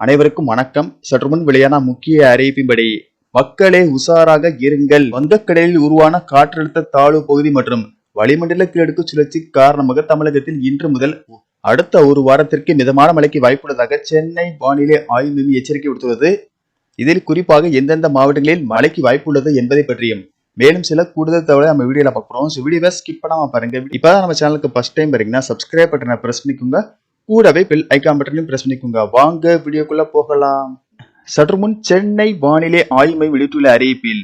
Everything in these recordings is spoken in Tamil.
அனைவருக்கும் வணக்கம். சற்று முன் வெளியான முக்கிய அறிவிப்பின்படி மக்களே உஷாராக இருங்கள். வங்கக்கடலில் உருவான காற்றழுத்த தாழ்வு பகுதி மற்றும் வளிமண்டல கிழக்கு சுழற்சி காரணமாக தமிழகத்தில் இன்று முதல் அடுத்த ஒரு வாரத்திற்கு மிதமான மழைக்கு வாய்ப்புள்ளதாக சென்னை வானிலை ஆய்வு மையம் எச்சரிக்கை விடுத்துள்ளது. இதில் குறிப்பாக எந்தெந்த மாவட்டங்களில் மழைக்கு வாய்ப்புள்ளது என்பதை பற்றியும் மேலும் சில கூடுதல் தகவலை நம்ம வீடியோல பார்க்குறோம் ஸோ வீடியோவை ஸ்கிப் பண்ணாம பாருங்க. இப்பதான் நம்ம சேனலுக்கு ஃபர்ஸ்ட் டைம் பாருங்கன்னா சப்ஸ்கிரைப் பட்டனை பிரஸ் பண்ணிக்கோங்க. கூடவே பெல் ஐக்கான் பட்டனையும் பிரஸ் பண்ணிக்கோங்க. வாங்க வீடியோக்குள்ள போகலாம். சற்று முன் சென்னை வானிலை ஆய்வு மையம் வெளியிட்டுள்ள அறிவிப்பில்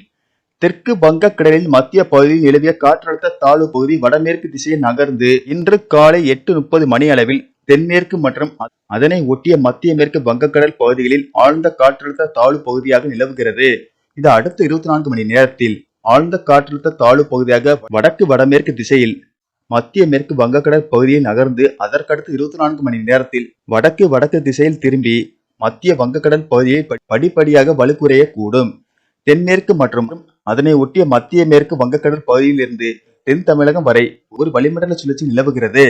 தெற்கு வங்கக்கடலில் மத்திய பகுதியில் நிலவிய காற்றழுத்த தாழ்வு பகுதி வடமேற்கு திசையை நகர்ந்து இன்று காலை எட்டு முப்பது மணி அளவில் தென்மேற்கு மற்றும் அதனை ஒட்டிய மத்திய மேற்கு வங்கக்கடல் பகுதிகளில் ஆழ்ந்த காற்றழுத்த தாழ்வு பகுதியாக நிலவுகிறது. இது அடுத்த இருபத்தி நான்கு மணி நேரத்தில் ஆழ்ந்த காற்றழுத்த தாழ்வு பகுதியாக வடக்கு வடமேற்கு திசையில் மத்திய மேற்கு வங்கக்கடல் பகுதியில் நகர்ந்து அதற்கடுத்து இருபத்தி நான்கு மணி நேரத்தில் வடக்கு வடக்கு திசையில் திரும்பி மத்திய வங்கக்கடல் பகுதியை படிப்படியாக வலுக்குறையக்கூடும். தென்மேற்கு மற்றும் அதனை ஒட்டிய மத்திய மேற்கு வங்கக்கடல் பகுதியிலிருந்து தென் தமிழகம் வரை ஒரு வளிமண்டல சுழற்சி நிலவுகிறது.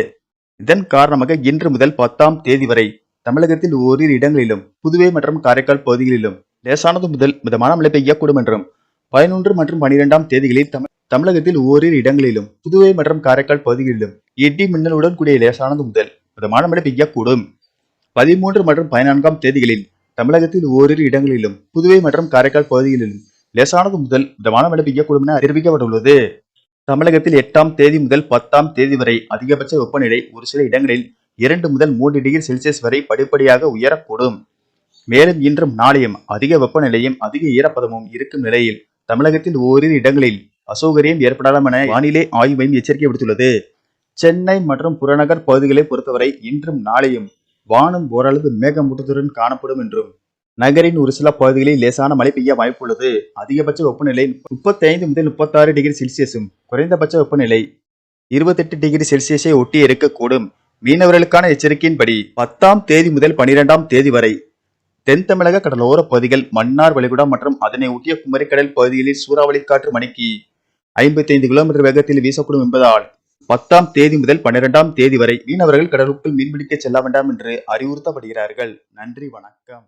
இதன் காரணமாக இன்று முதல் பத்தாம் தேதி வரை தமிழகத்தில் ஓரிரு இடங்களிலும் புதுவை மற்றும் காரைக்கால் பகுதிகளிலும் லேசானது முதல் மிதமான மழை பெய்யக்கூடும் என்றும் பதினொன்று மற்றும் பனிரெண்டாம் தேதிகளில் தமிழ் தமிழகத்தில் ஓரிரு இடங்களிலும் புதுவை மற்றும் காரைக்கால் பகுதிகளிலும் இடி மின்னலுடன் கூடிய லேசானது முதல் மிதமான மழை பெய்யக்கூடும். பதிமூன்று மற்றும் பதினான்காம் தேதிகளில் தமிழகத்தில் ஓரிரு இடங்களிலும் புதுவை மற்றும் காரைக்கால் பகுதிகளிலும் லேசானது முதல் மிதமான மழை பெய்யக்கூடும் என அறிவிக்கப்பட்டுள்ளது. தமிழகத்தில் எட்டாம் தேதி முதல் பத்தாம் தேதி வரை அதிகபட்ச வெப்பநிலை ஒரு சில இடங்களில் இரண்டு முதல் மூன்று டிகிரி செல்சியஸ் வரை படிப்படியாக உயரக்கூடும். மேலும் இன்றும் நாளையும் அதிக வெப்பநிலையும் அதிக ஈரப்பதமும் இருக்கும் நிலையில் தமிழகத்தில் ஓரிரு இடங்களில் அசௌகரியம் ஏற்படலாம் என வானிலை ஆய்வு மையம் எச்சரிக்கை விடுத்துள்ளது. சென்னை மற்றும் புறநகர் பகுதிகளை பொறுத்தவரை இன்றும் நாளையும் வானம் ஓரளவு மேகமூட்டத்துடன் காணப்படும் என்றும் நகரின் ஒரு சில பகுதிகளில் லேசான மழை பெய்ய வாய்ப்புள்ளது. அதிகபட்ச வெப்பநிலை முப்பத்தைந்து முதல் முப்பத்தாறு டிகிரி செல்சியஸும் குறைந்தபட்ச வெப்பநிலை இருபத்தெட்டு டிகிரி செல்சியஸை ஒட்டி இருக்கக்கூடும் மீனவர்களுக்கான எச்சரிக்கையின்படி பத்தாம் தேதி முதல் பனிரெண்டாம் தேதி வரை தென் தமிழக கடலோர பகுதிகள் மன்னார் வளைகுடா மற்றும் அதனை ஒட்டிய குமரிக்கடல் பகுதிகளில் சூறாவளி காற்று மணிக்கு ஐம்பத்தி ஐந்து கிலோமீட்டர் வேகத்தில் வீசக்கூடும் என்பதால் பத்தாம் தேதி முதல் பன்னிரெண்டாம் தேதி வரை மீனவர்கள் கடலுக்குள் மீன்பிடிக்க செல்ல வேண்டாம் என்று அறிவுறுத்தப்படுகிறார்கள். நன்றி வணக்கம்.